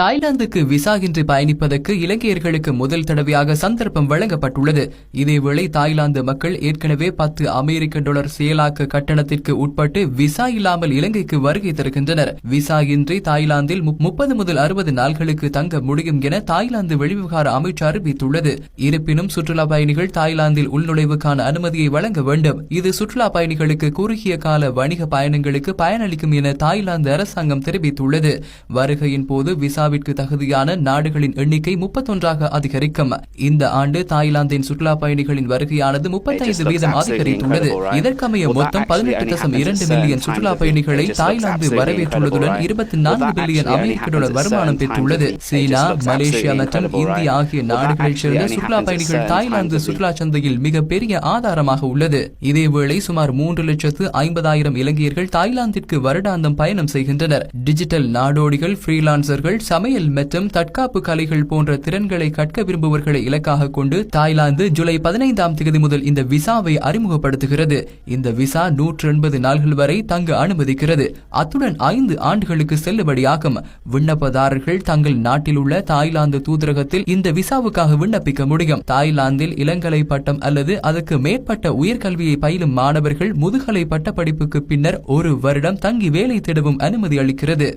தாய்லாந்துக்கு visa இன்றி பயணிப்பதற்கு இலங்கையர்களுக்கு முதல் தடவையாக சந்தர்ப்பம் வழங்கப்பட்டுள்ளது. இதேவேளை தாய்லாந்து மக்கள் ஏற்கனவே பத்து அமெரிக்க டாலர் செயலாக்க கட்டணத்திற்கு உட்பட்டு விசா இல்லாமல் இலங்கைக்கு வருகை தருகின்றனர். விசா இன்றி தாய்லாந்தில் முப்பது முதல் அறுபது நாள்களுக்கு தங்க முடியும் என தாய்லாந்து வெளிவிவகார அமைச்சு அறிவித்துள்ளது. இருப்பினும் சுற்றுலா பயணிகள் தாய்லாந்தில் உள்நுழைவுக்கான அனுமதியை வழங்க வேண்டும். இது சுற்றுலா பயணிகளுக்கு குறுகிய கால வணிக பயணங்களுக்கு பயனளிக்கும் என தாய்லாந்து அரசாங்கம் தெரிவித்துள்ளது. வருகையின் போது விசா விசாவிற்கு தகுதியான நாடுகளின் எண்ணிக்கை முப்பத்தொன்றாக அதிகரிக்கும். இந்த ஆண்டு தாய்லாந்தின் சுற்றுலா பயணிகளின் வருகையானது முப்பத்தைந்து வீதம் அதிகரித்துள்ளது. இதற்கமைய மொத்தம் பதினெட்டு தசம் இரண்டு மில்லியன் சுற்றுலா பயணிகளை தாய்லாந்து வரவேற்றுள்ளதுடன் இருபத்தி நான்கு பில்லியன் அமெரிக்க டாலர் வருமானம் பெற்றுள்ளது. சீனா மலேசியா மற்றும் இந்தியா ஆகிய நாடுகளைச் சேர்ந்த சுற்றுலா பயணிகள் தாய்லாந்து சுற்றுலா சந்தையில் மிக பெரிய ஆதாரமாக உள்ளது. இதேவேளை சுமார் மூன்று லட்சத்து ஐம்பதாயிரம் இலங்கையர்கள் தாய்லாந்திற்கு வருடாந்தம் பயணம் செய்கின்றனர். டிஜிட்டல் நாடோடிகள் ஃப்ரீலான்சர்கள் சமையல் மற்றும் தற்காப்பு கலைகள் போன்ற திறன்களை கற்க விரும்புவர்களை இலக்காக கொண்டு தாய்லாந்து ஜூலை பதினைந்தாம் தேதி முதல் இந்த விசாவை அறிமுகப்படுத்துகிறது. இந்த விசா நூற்று எண்பது நாள்கள் வரை தங்க அனுமதிக்கிறது. அத்துடன் ஐந்து ஆண்டுகளுக்கு செல்லுபடியாகும். விண்ணப்பதாரர்கள் தங்கள் நாட்டில் உள்ள தாய்லாந்து தூதரகத்தில் இந்த விசாவுக்காக விண்ணப்பிக்க முடியும். தாய்லாந்தில் இளங்கலை பட்டம் அல்லது அதற்கு மேற்பட்ட உயர்கல்வியை பயிலும் மாணவர்கள் முதுகலை பட்ட படிப்புக்கு பின்னர் ஒரு வருடம் தங்கி வேலை தேடவும் அனுமதி அளிக்கிறது.